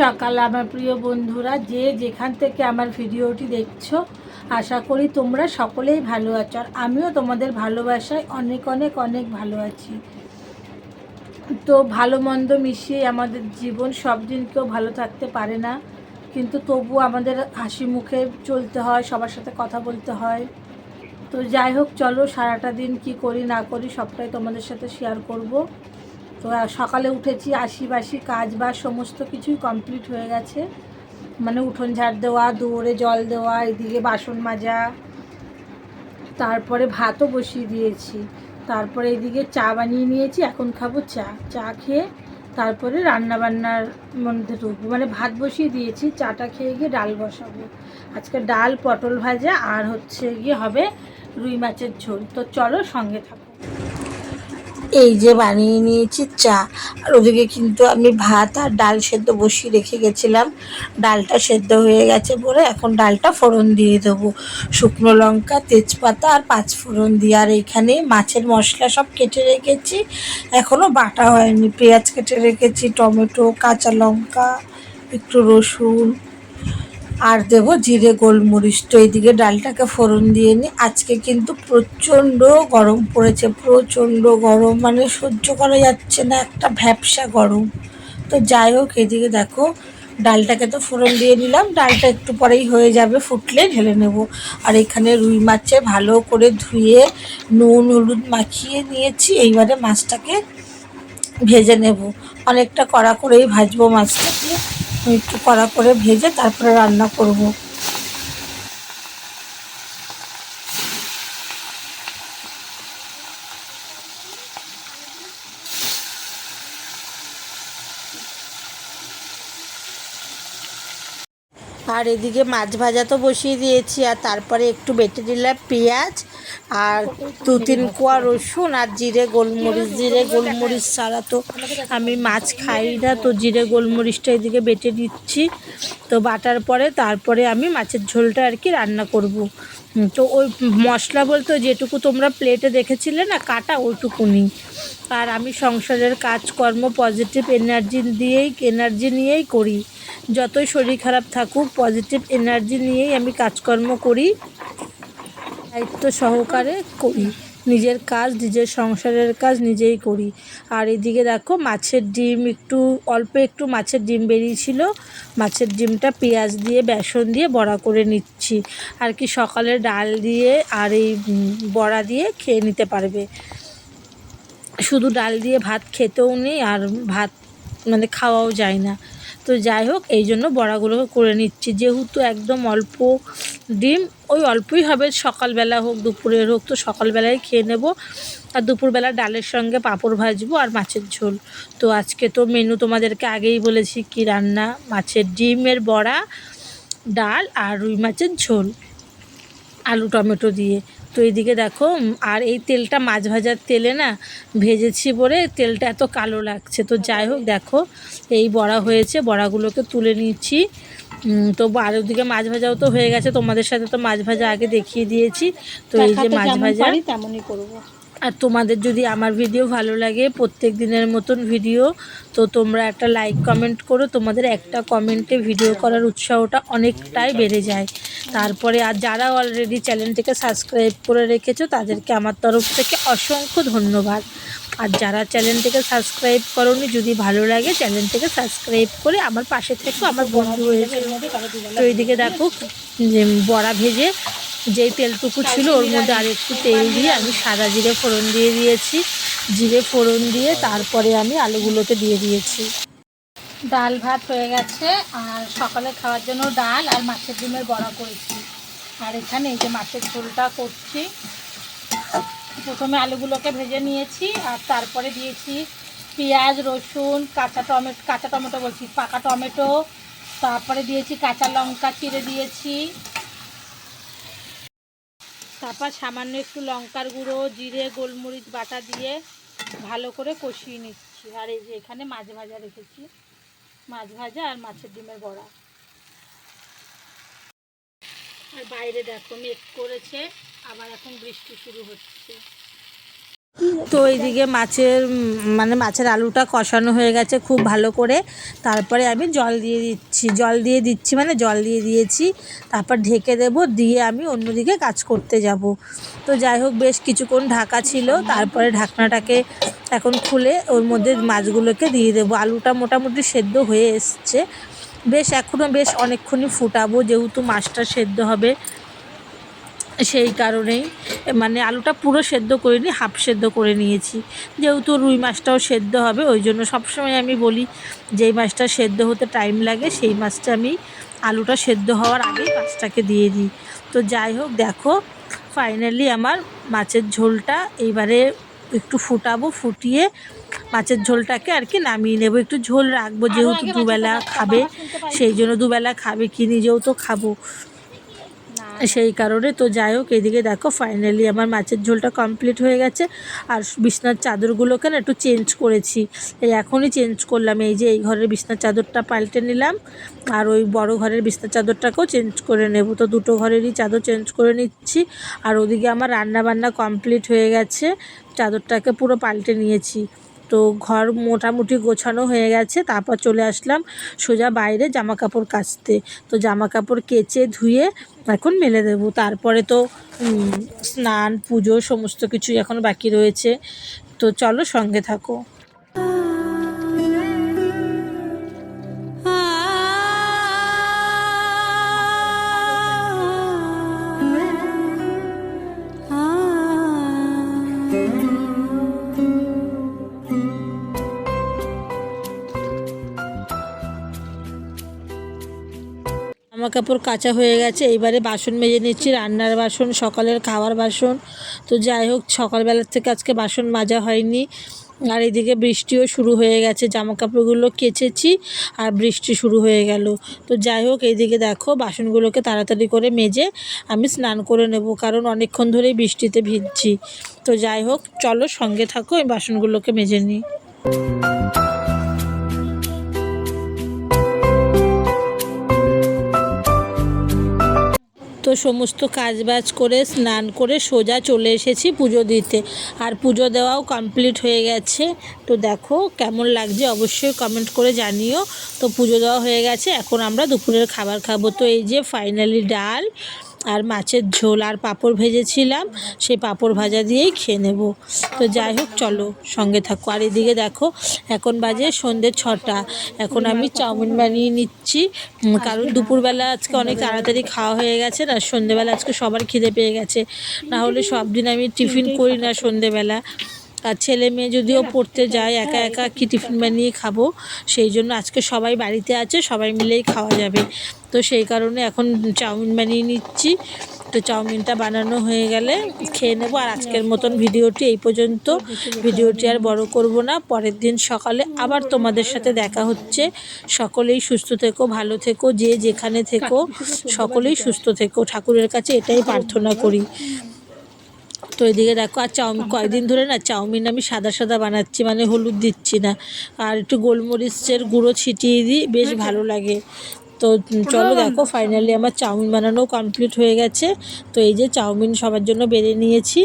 সকাল, আমার প্রিয় বন্ধুরা, যে যেখান থেকে আমার ভিডিওটি দেখছ, আশা করি তোমরা সকলেই ভালো আছো। আর আমিও তোমাদের ভালোবাসায় অনেক অনেক অনেক ভালো আছি। তো ভালো মন্দ মিশিয়ে আমাদের জীবন সব দিন কেউ ভালো থাকতে পারে না। কিন্তু তবু আমাদের হাসি মুখে চলতে হয়, সবার সাথে কথা বলতে হয়। তো যাই হোক, চলো সারাটা দিন কি করি, না করি, সবটাই তোমাদের সাথে শেয়ার করব। তো সকালে উঠেছি আশি বাসি, কাজ বাজ সমস্ত কিছুই কমপ্লিট হয়ে গেছে। মানে উঠোন ঝাড় দেওয়া দৌড়ে জল দেওয়া, এদিকে বাসন মাজা, তারপরে ভাতও বসিয়ে দিয়েছি। তারপরে এদিকে চা বানিয়ে নিয়েছি, এখন খাব চা। চা খেয়ে তারপরে রান্না বান্নার মধ্যে ঢুকবো। মানে ভাত বসিয়ে দিয়েছি, চাটা খেয়ে গিয়ে ডাল বসাবো। আজকে ডাল, পটল ভাজা, আর হচ্ছে গিয়ে হবে রুই মাছের ঝোল। তো চলো সঙ্গে থাকো। এই যে বানিয়ে নিয়েছি চা। আর ওদিকে কিন্তু আমি ভাত আর ডাল সেদ্ধ বসিয়ে রেখে গেছিলাম। ডালটা সেদ্ধ হয়ে গেছে বলে এখন ডালটা ফোড়ন দিয়ে দেবো। শুকনো লঙ্কা, তেজপাতা আর পাঁচ ফোড়ন দিয়ে। আর এইখানে মাছের মশলা সব কেটে রেখেছি। এখনও বাটা হয়নি। পেঁয়াজ কেটে রেখেছি, টমেটো, কাঁচা লঙ্কা, একটু রসুন। আর দেব জিরে গোলমরিচ। তো এইদিকে ডালটাকে ফোড়ন দিয়ে নিই আজকে কিন্তু প্রচণ্ড গরম পড়েছে, প্রচণ্ড গরম। মানে সহ্য করা যাচ্ছে না, একটা ভ্যাপসা গরম। তো যাই হোক এদিকে দেখো, ডালটাকে তো ফোড়ন দিয়ে নিলাম। ডালটা একটু পরেই হয়ে যাবে, ফুটলে ঢেলে নেব। আর এখানে রুই মাছে ভালো করে ধুয়ে নুন, হলুদ মাখিয়ে নিয়েছি। এইবারে মাছটাকে ভেজে নেব। অনেকটা কড়া করেই ভাজবো মাছটাকে। একটু কড়া করে ভেজে তারপরে রান্না করব। আর এদিকে মাছ ভাজা তো বসিয়ে দিয়েছি, আর তারপরে একটু বেটে দিলাম পেঁয়াজ আর দু তিন কোয়া রসুন আর জিরে গোলমরিচ জিরে গোলমরিচ ছাড়া তো আমি মাছ খাই না। তো জিরে গোলমরিচটা এদিকে বেটে দিচ্ছি তো বাটার পরে তারপরে আমি মাছের ঝোলটা আর কি রান্না করব। তো ওই মশলা বলতে যেটুকু তোমরা প্লেটে দেখেছিলে না, কাটা ওইটুকুনি। আর আমি সংসারের কাজকর্ম পজিটিভ এনার্জি দিয়েই এনার্জি নিয়েই করি। যতই শরীর খারাপ থাকুক পজিটিভ এনার্জি নিয়েই আমি কাজকর্ম করি। দায়িত্ব সহকারে করি। নিজের কাজ, নিজের সংসারের কাজ নিজেই করি। আর এদিকে দেখো মাছের ডিম একটু, অল্প একটু মাছের ডিম বেরিয়েছিল। মাছের ডিমটা পেঁয়াজ দিয়ে, বেসন দিয়ে বড়া করে নিচ্ছি। আর কি সকালে ডাল দিয়ে আর এই বড়া দিয়ে খেয়ে নিতে পারবে। শুধু ডাল দিয়ে ভাত খেতেও নেই আর ভাত মানে খাওয়াও যায় না। তো যাই হোক, এই জন্য বড়াগুলো করে নিচ্ছি। যেহেতু একদম অল্প ডিম, ওই অল্পই হবে। সকালবেলা হোক, দুপুরের হোক, তো সকালবেলায় খেয়ে নেব। আর দুপুরবেলা ডালের সঙ্গে পাঁপড় ভাজবো আর মাছের ঝোল। তো আজকে তো মেনু তোমাদেরকে আগেই বলেছি কি রান্না। মাছের ডিমের বড়া, ডাল আর রুই মাছের ঝোল। আলু টমেটো দিয়ে। তো এইদিকে দেখো আর এই তেলটা মাছ ভাজার তেলে না ভেজেছি বলে তেলটা এত কালো লাগছে। তো যাই হোক দেখো এই বড়া হয়েছে বড়াগুলোকে তুলে নিচ্ছি। তো আর ওদিকে মাছ ভাজাও তো হয়ে গেছে তোমাদের সাথে তো মাছ ভাজা আগে দেখিয়ে দিয়েছি। তো এই যে মাছ ভাজা তেমনই করব। আর তোমাদের যদি আমার ভিডিও ভালো লাগে, প্রত্যেক দিনের মতন ভিডিও তো তোমরা একটা লাইক কমেন্ট করো। তোমাদের একটা কমেন্টে ভিডিও করার উৎসাহটা অনেকটাই বেড়ে যায়। তারপরে আর যারা অলরেডি চ্যানেলটিকে সাবস্ক্রাইব করে রেখেছো, তাদেরকে আমার তরফ থেকে অসংখ্য ধন্যবাদ। আর যারা চ্যানেলটিকে সাবস্ক্রাইব করোনি, যদি ভালো লাগে চ্যানেলটিকে সাবস্ক্রাইব করে আমার পাশে থেকে, আমার বন্ধু হয়েছে তো এইদিকে দেখো, যে বড়া ভেজে যেই তেলটুকু ছিল, ওর মধ্যে আর একটু তেল দিয়ে আমি সাদা জিরে ফোড়ন দিয়ে দিয়েছি। জিরে ফোড়ন দিয়ে তারপরে আমি আলুগুলোকে দিয়ে দিয়েছি। ডাল ভাত হয়ে গেছে, আর সকালে খাওয়ার জন্য ডাল আর মাছের ডিমের বড়া করেছি। আর এখানে এই যে মাছের ঝোলটা করছি। প্রথমে আলুগুলোকে ভেজে নিয়েছি আর তারপরে দিয়েছি পেঁয়াজ, রসুন, কাঁচা টমেটো কাঁচা টমেটো বলছি, পাকা টমেটো। তারপরে দিয়েছি কাঁচা লঙ্কা চিড়ে দিয়েছি। তারপর সামান্য একটু লঙ্কার গুঁড়ো, জিরে, গোলমরিচ বাটা দিয়ে ভালো করে কষিয়ে নিচ্ছি। আর এই যে এখানে মাছ ভাজা রেখেছি, মাছ ভাজা আর মাছের ডিমের বড়া। আর বাইরে দেখো, মেঘ করেছে। আবার এখন বৃষ্টি শুরু হচ্ছে। তো এইদিকে মাছের মানে মাছের আলুটা কষানো হয়ে গেছে খুব ভালো করে। তারপরে আমি জল দিয়ে দিচ্ছি, জল দিয়ে দিচ্ছি মানে জল দিয়ে দিয়েছি। তারপর ঢেকে দেব, দিয়ে আমি অন্যদিকে কাজ করতে যাব। তো যাই হোক, বেশ কিছুক্ষণ ঢাকা ছিল, তারপরে ঢাকনাটাকে এখন খুলে ওর মধ্যে মাছগুলোকে দিয়ে দেবো। আলুটা মোটামুটি সেদ্ধ হয়ে এসছে। বেশ এখনও বেশ অনেকক্ষণই ফুটাবো, যেহেতু মাছটা সেদ্ধ হবে। সেই কারণেই মানে আলুটা পুরো সেদ্ধ করিনি হাফ সেদ্ধ করে নিয়েছি। যেহেতু রুই মাছটাও সেদ্ধ হবে ওই জন্য সবসময় আমি বলি যেই মাছটা সেদ্ধ হতে টাইম লাগে সেই মাছটা আমি আলুটা সেদ্ধ হওয়ার আগেই মাছটাকে দিয়ে দিই। তো যাই হোক দেখো ফাইনালি আমার মাছের ঝোলটা এইবারে একটু ফুটাবো ফুটিয়ে মাছের ঝোলটাকে আর কি নামিয়ে নেব। একটু ঝোল রাখব যেহেতু দুবেলা খাবে সেই জন্য দুবেলা খাবে কি নিজেও তো খাব। সেই কারণে। তো যাই হোক, এদিকে দেখো ফাইনালি আমার মাছের ঝোলটা কমপ্লিট হয়ে গেছে। আর বিছনার চাদরগুলোকে না একটু চেঞ্জ করেছি। এই এখনই চেঞ্জ করলাম। এই যে এই ঘরের বিছনার চাদরটা পাল্টে নিলাম। আর ওই বড় ঘরের বিছনার চাদরটাকেও চেঞ্জ করে নেব। তো দুটো ঘরেরই চাদর চেঞ্জ করে নিচ্ছি। আর ওদিকে আমার রান্না বান্না কমপ্লিট হয়ে গেছে। চাদরটাকে পুরো পাল্টে নিয়েছি। তো ঘর মোটামুটি গোছানো হয়ে গেছে, তারপর চলে আসলাম সোজা বাইরে জামা কাপড় কাচতে। তো জামা কাপড় কেচে ধুয়ে এখন মেলে দেবো। তারপরে তো স্নান, পুজো, সমস্ত কিছুই এখন বাকি রয়েছে। তো চলো সঙ্গে থাকো। জামা কাপড় কাচা হয়ে গেছে, এইবারে বাসন মেজে নিচ্ছি, রান্নার বাসন, সকালের খাওয়ার বাসন। তো যাই হোক, সকালবেলার থেকে আজকে বাসন মাজা হয়নি। আর এদিকে বৃষ্টিও শুরু হয়ে গেছে, জামা কাপড়গুলো কেচেছি আর বৃষ্টি শুরু হয়ে গেল। তো যাই হোক, এইদিকে দেখো, বাসনগুলোকে তাড়াতাড়ি করে মেজে আমি স্নান করে নেব, কারণ অনেকক্ষণ ধরেই বৃষ্টিতে ভিজছি। তো যাই হোক, চলো সঙ্গে থাকো এই বাসনগুলোকে মেজে নিই। সমস্ত কাজবাজ করে, স্নান করে সোজা চলে এসেছি পুজো দিতে। আর পুজো দেওয়াও কমপ্লিট হয়ে গেছে। তো দেখো কেমন লাগছে, অবশ্যই কমেন্ট করে জানিও। তো পুজো দেওয়া হয়ে গেছে, এখন আমরা দুপুরের খাবার খাব। তো এই যে ফাইনালি ডাল আর মাছের ঝোল আর পাঁপড় ভেজেছিলাম, সেই পাঁপড় ভাজা দিয়েই খেয়ে নেব। তো যাই হোক, চলো সঙ্গে থাকো। আর এদিকে দেখো, এখন বাজে সন্ধ্যে ছটা। এখন আমি চাউমিন বানিয়ে নিচ্ছি কারণ দুপুরবেলা আজকে অনেক তাড়াতাড়ি খাওয়া হয়ে গেছে না সন্ধ্যেবেলা আজকে সবার খিদে পেয়ে গেছে। না হলে সব দিন আমি টিফিন করি না সন্ধ্যেবেলা আর ছেলে মেয়ে যদিও পড়তে যায়, একা একা কি টিফিন বানিয়ে খাব, সেই জন্য আজকে সবাই বাড়িতে আছে, সবাই মিলেই খাওয়া যাবে। তো সেই কারণে এখন চাউমিন বানিয়ে নিচ্ছি। তো চাউমিনটা বানানো হয়ে গেলে খেয়ে নেব। আর আজকের মতন ভিডিওটি এই পর্যন্ত। ভিডিওটি আর বড় করব না। পরের দিন সকালে আবার তোমাদের সাথে দেখা হচ্ছে। সকলেই সুস্থ থেকো, ভালো থেকো, যে যেখানে থেকো, সকলেই সুস্থ থেকো। ঠাকুরের কাছে এটাই প্রার্থনা করি। তো এদিকে দেখো আর চাউমিন কয়েকদিন ধরে না চাউমিন আমি সাদা সাদা বানাচ্ছি মানে হলুদ দিচ্ছি না। আর একটু গোলমরিচের গুঁড়ো ছিটিয়ে দিই বেশ ভালো লাগে। তো চলো দেখো ফাইনালি আমার চাউমিন বানানো কমপ্লিট হয়ে গেছে। তো এই যে চাউমিন সবার জন্য বেড়ে নিয়েছি।